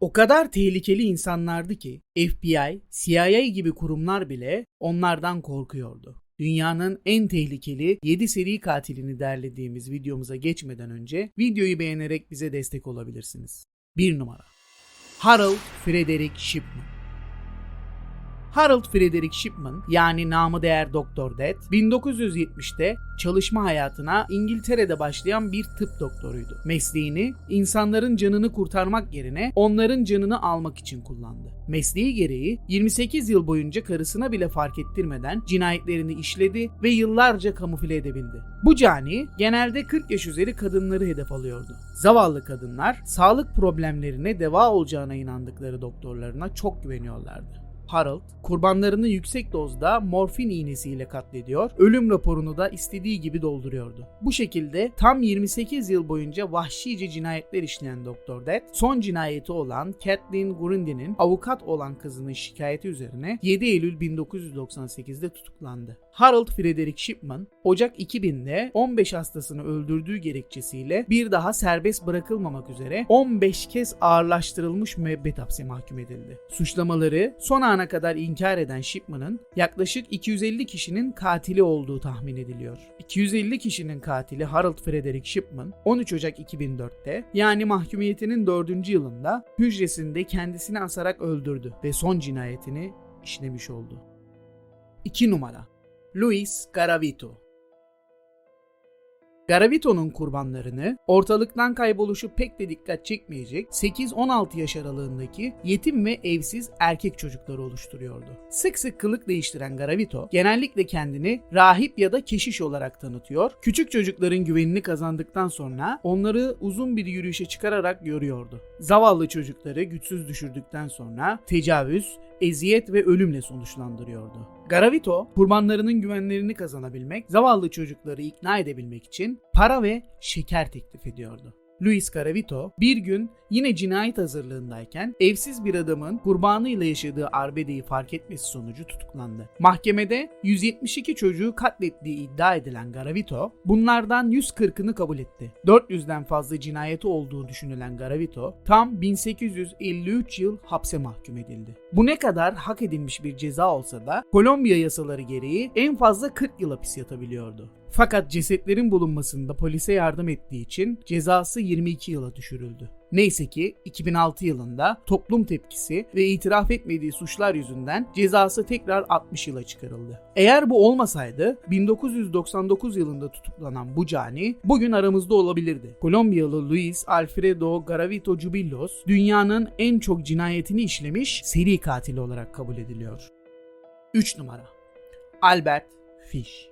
O kadar tehlikeli insanlardı ki FBI, CIA gibi kurumlar bile onlardan korkuyordu. Dünyanın en tehlikeli 7 seri katilini derlediğimiz videomuza geçmeden önce videoyu beğenerek bize destek olabilirsiniz. 1 numara Harold Frederick Shipman Harold Frederick Shipman yani namı değer Doktor Death 1970'te çalışma hayatına İngiltere'de başlayan bir tıp doktoruydu. Mesleğini insanların canını kurtarmak yerine onların canını almak için kullandı. Mesleği gereği 28 yıl boyunca karısına bile fark ettirmeden cinayetlerini işledi ve yıllarca kamufle edebildi. Bu cani genelde 40 yaş üzeri kadınları hedef alıyordu. Zavallı kadınlar sağlık problemlerine deva olacağına inandıkları doktorlarına çok güveniyorlardı. Harold, kurbanlarını yüksek dozda morfin iğnesiyle katlediyor, ölüm raporunu da istediği gibi dolduruyordu. Bu şekilde tam 28 yıl boyunca vahşice cinayetler işleyen Doktor Death, son cinayeti olan Kathleen Grundy'nin avukat olan kızının şikayeti üzerine 7 Eylül 1998'de tutuklandı. Harold Frederick Shipman, Ocak 2000'de 15 hastasını öldürdüğü gerekçesiyle bir daha serbest bırakılmamak üzere 15 kez ağırlaştırılmış müebbet hapse mahkum edildi. Suçlamaları son ana kadar inkar eden Shipman'ın yaklaşık 250 kişinin katili olduğu tahmin ediliyor. 250 kişinin katili Harold Frederick Shipman 13 Ocak 2004'te yani mahkumiyetinin 4. yılında hücresinde kendisini asarak öldürdü ve son cinayetini işlemiş oldu. 2 numara Luis Garavito Garavito'nun kurbanlarını ortalıktan kayboluşu pek de dikkat çekmeyecek 8-16 yaş aralığındaki yetim ve evsiz erkek çocukları oluşturuyordu. Sık sık kılık değiştiren Garavito genellikle kendini rahip ya da keşiş olarak tanıtıyor. Küçük çocukların güvenini kazandıktan sonra onları uzun bir yürüyüşe çıkararak yoruyordu. Zavallı çocukları güçsüz düşürdükten sonra tecavüz, eziyet ve ölümle sonuçlandırıyordu. Garavito, kurbanlarının güvenlerini kazanabilmek, zavallı çocukları ikna edebilmek için para ve şeker teklif ediyordu. Luis Garavito bir gün yine cinayet hazırlığındayken evsiz bir adamın kurbanıyla yaşadığı arbedeyi fark etmesi sonucu tutuklandı. Mahkemede 172 çocuğu katlettiği iddia edilen Garavito bunlardan 140'ını kabul etti. 400'den fazla cinayeti olduğu düşünülen Garavito tam 1853 yıl hapse mahkum edildi. Bu ne kadar hak edilmiş bir ceza olsa da Kolombiya yasaları gereği en fazla 40 yıl hapis yatabiliyordu. Fakat cesetlerin bulunmasında polise yardım ettiği için cezası 22 yıla düşürüldü. Neyse ki 2006 yılında toplum tepkisi ve itiraf etmediği suçlar yüzünden cezası tekrar 60 yıla çıkarıldı. Eğer bu olmasaydı 1999 yılında tutuklanan bu cani bugün aramızda olabilirdi. Kolombiyalı Luis Alfredo Garavito Jubilos dünyanın en çok cinayetini işlemiş seri katili olarak kabul ediliyor. 3 numara Albert Fish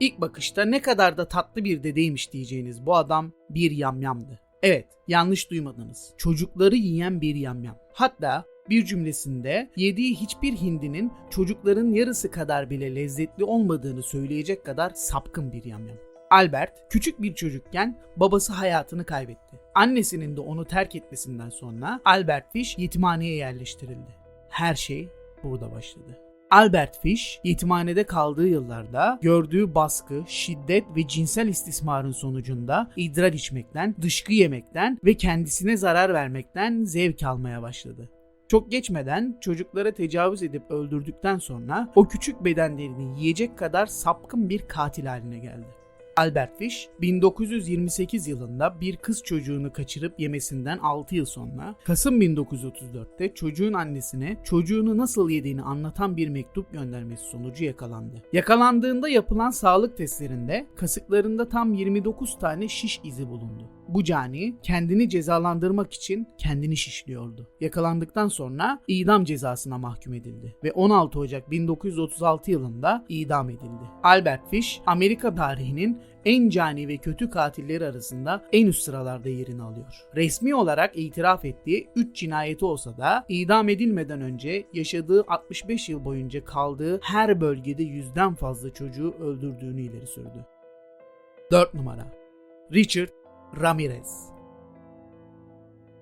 İlk bakışta ne kadar da tatlı bir dedeymiş diyeceğiniz bu adam bir yamyamdı. Evet, yanlış duymadınız. Çocukları yiyen bir yamyam. Hatta bir cümlesinde yediği hiçbir hindinin çocukların yarısı kadar bile lezzetli olmadığını söyleyecek kadar sapkın bir yamyam. Albert küçük bir çocukken babası hayatını kaybetti. Annesinin de onu terk etmesinden sonra Albert Fish yetimhaneye yerleştirildi. Her şey burada başladı. Albert Fish yetimhanede kaldığı yıllarda gördüğü baskı, şiddet ve cinsel istismarın sonucunda idrar içmekten, dışkı yemekten ve kendisine zarar vermekten zevk almaya başladı. Çok geçmeden çocuklara tecavüz edip öldürdükten sonra o küçük bedenlerini yiyecek kadar sapkın bir katil haline geldi. Albert Fish 1928 yılında bir kız çocuğunu kaçırıp yemesinden 6 yıl sonra Kasım 1934'te çocuğun annesine çocuğunu nasıl yediğini anlatan bir mektup göndermesi sonucu yakalandı. Yakalandığında yapılan sağlık testlerinde kasıklarında tam 29 tane şiş izi bulundu. Bu cani kendini cezalandırmak için kendini şişliyordu. Yakalandıktan sonra idam cezasına mahkum edildi ve 16 Ocak 1936 yılında idam edildi. Albert Fish Amerika tarihinin en cani ve kötü katilleri arasında en üst sıralarda yerini alıyor. Resmi olarak itiraf ettiği 3 cinayeti olsa da idam edilmeden önce yaşadığı 65 yıl boyunca kaldığı her bölgede yüzden fazla çocuğu öldürdüğünü ileri sürdü. 4 numara Richard Ramirez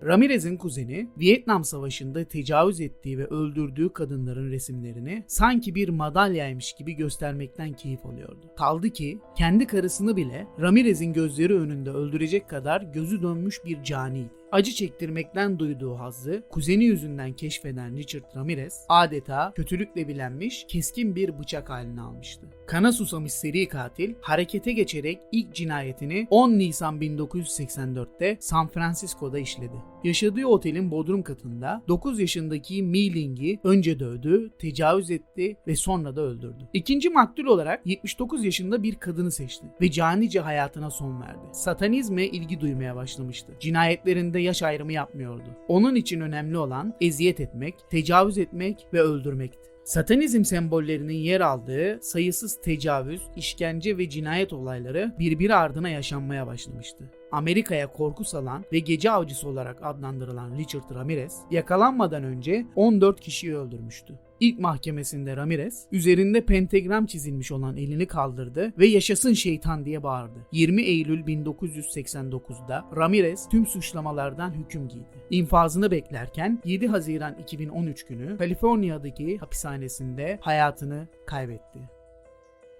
Ramirez'in kuzeni Vietnam Savaşı'nda tecavüz ettiği ve öldürdüğü kadınların resimlerini sanki bir madalyaymış gibi göstermekten keyif alıyordu. Kaldı ki kendi karısını bile Ramirez'in gözleri önünde öldürecek kadar gözü dönmüş bir caniydi. Acı çektirmekten duyduğu hazzı kuzeni yüzünden keşfeden Richard Ramirez adeta kötülükle bilenmiş keskin bir bıçak haline almıştı. Kana susamış seri katil harekete geçerek ilk cinayetini 10 Nisan 1984'te San Francisco'da işledi. Yaşadığı otelin bodrum katında 9 yaşındaki Mi önce dövdü, tecavüz etti ve sonra da öldürdü. İkinci maktul olarak 79 yaşında bir kadını seçti ve canice hayatına son verdi. Satanizme ilgi duymaya başlamıştı. Cinayetlerinde yaş ayrımı yapmıyordu. Onun için önemli olan eziyet etmek, tecavüz etmek ve öldürmekti. Satanizm sembollerinin yer aldığı sayısız tecavüz, işkence ve cinayet olayları birbiri ardına yaşanmaya başlamıştı. Amerika'ya korku salan ve gece avcısı olarak adlandırılan Richard Ramirez yakalanmadan önce 14 kişiyi öldürmüştü. İlk mahkemesinde Ramirez üzerinde pentagram çizilmiş olan elini kaldırdı ve yaşasın şeytan diye bağırdı. 20 Eylül 1989'da Ramirez tüm suçlamalardan hüküm giydi. İnfazını beklerken 7 Haziran 2013 günü Kaliforniya'daki hapishanesinde hayatını kaybetti.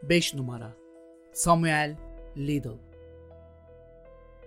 5 numara Samuel Liddell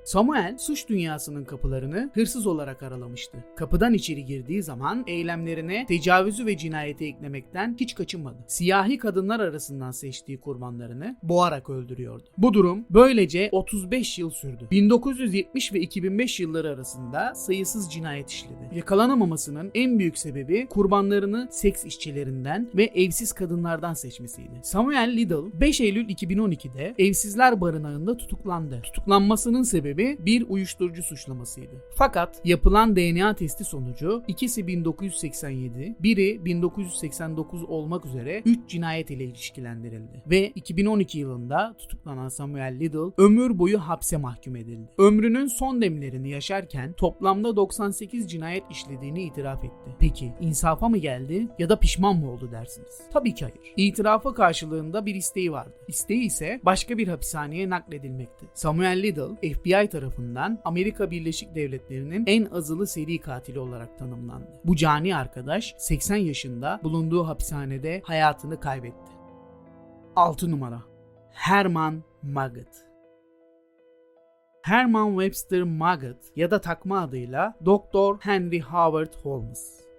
Samuel suç dünyasının kapılarını hırsız olarak aralamıştı. Kapıdan içeri girdiği zaman eylemlerine tecavüzü ve cinayeti eklemekten hiç kaçınmadı. Siyahi kadınlar arasından seçtiği kurbanlarını boğarak öldürüyordu. Bu durum böylece 35 yıl sürdü. 1970 ve 2005 yılları arasında sayısız cinayet işledi. Yakalanamamasının en büyük sebebi kurbanlarını seks işçilerinden ve evsiz kadınlardan seçmesiydi. Samuel Liddell 5 Eylül 2012'de evsizler barınağında tutuklandı. Tutuklanmasının sebebi bir uyuşturucu suçlamasıydı. Fakat yapılan DNA testi sonucu ikisi 1987, biri 1989 olmak üzere 3 cinayet ile ilişkilendirildi. Ve 2012 yılında tutuklanan Samuel Liddell ömür boyu hapse mahkum edildi. Ömrünün son demlerini yaşarken toplamda 98 cinayet işlediğini itiraf etti. Peki insafa mı geldi ya da pişman mı oldu dersiniz? Tabii ki hayır. İtirafı karşılığında bir isteği vardı. İsteği ise başka bir hapishaneye nakledilmekti. Samuel Liddell FBI tarafından Amerika Birleşik Devletleri'nin en azılı seri katili olarak tanımlandı. Bu cani arkadaş 80 yaşında bulunduğu hapishanede hayatını kaybetti. 6 numara Herman Maggot Herman Webster Maggot ya da takma adıyla Dr. Henry Howard Holmes.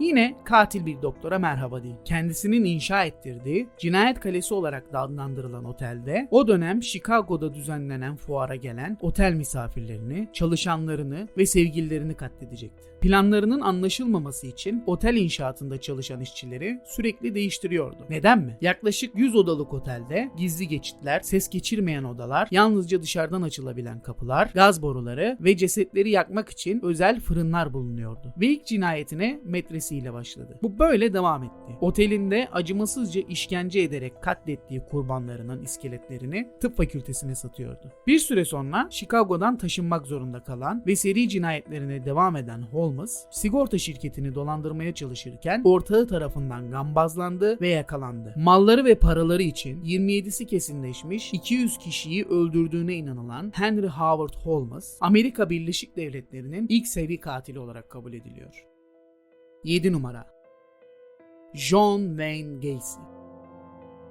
Yine katil bir doktora merhaba değil. Kendisinin inşa ettirdiği cinayet kalesi olarak da adlandırılan otelde o dönem Chicago'da düzenlenen fuara gelen otel misafirlerini, çalışanlarını ve sevgililerini katledecekti. Planlarının anlaşılmaması için otel inşaatında çalışan işçileri sürekli değiştiriyordu. Neden mi? Yaklaşık 100 odalık otelde gizli geçitler, ses geçirmeyen odalar, yalnızca dışarıdan açılabilen kapılar, gaz boruları ve cesetleri yakmak için özel fırınlar bulunuyordu. Ve ilk cinayetine metresiyle başladı. Bu böyle devam etti. Otelinde acımasızca işkence ederek katlettiği kurbanlarının iskeletlerini tıp fakültesine satıyordu. Bir süre sonra Chicago'dan taşınmak zorunda kalan ve seri cinayetlerine devam eden Holmes, sigorta şirketini dolandırmaya çalışırken ortağı tarafından gambazlandı ve yakalandı. Malları ve paraları için 27'si kesinleşmiş 200 kişiyi öldürdüğüne inanılan Henry Howard Holmes, Amerika Birleşik Devletleri'nin ilk seri katili olarak kabul ediliyor. 7 numara John Wayne Gacy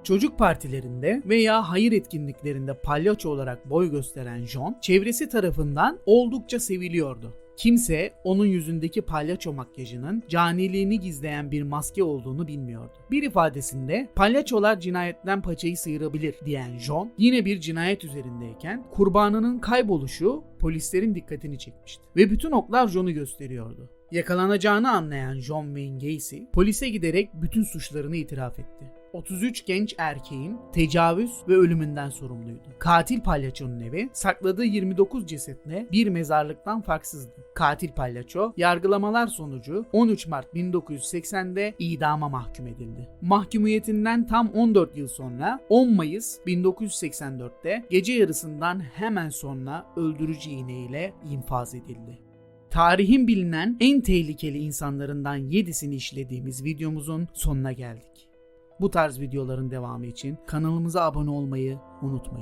Çocuk partilerinde veya hayır etkinliklerinde palyaço olarak boy gösteren John, çevresi tarafından oldukça seviliyordu. Kimse onun yüzündeki palyaço makyajının caniliğini gizleyen bir maske olduğunu bilmiyordu. Bir ifadesinde palyaçolar cinayetten paçayı sıyırabilir diyen John yine bir cinayet üzerindeyken kurbanının kayboluşu polislerin dikkatini çekmişti. Ve bütün oklar John'u gösteriyordu. Yakalanacağını anlayan John Wayne Gacy polise giderek bütün suçlarını itiraf etti. 33 genç erkeğin tecavüz ve ölümünden sorumluydu. Katil palyaçonun evi sakladığı 29 cesetle bir mezarlıktan farksızdı. Katil palyaço yargılamalar sonucu 13 Mart 1980'de idama mahkum edildi. Mahkumiyetinden tam 14 yıl sonra 10 Mayıs 1984'te gece yarısından hemen sonra öldürücü iğneyle infaz edildi. Tarihin bilinen en tehlikeli insanlarından 7'sini işlediğimiz videomuzun sonuna geldik. Bu tarz videoların devamı için kanalımıza abone olmayı unutmayın.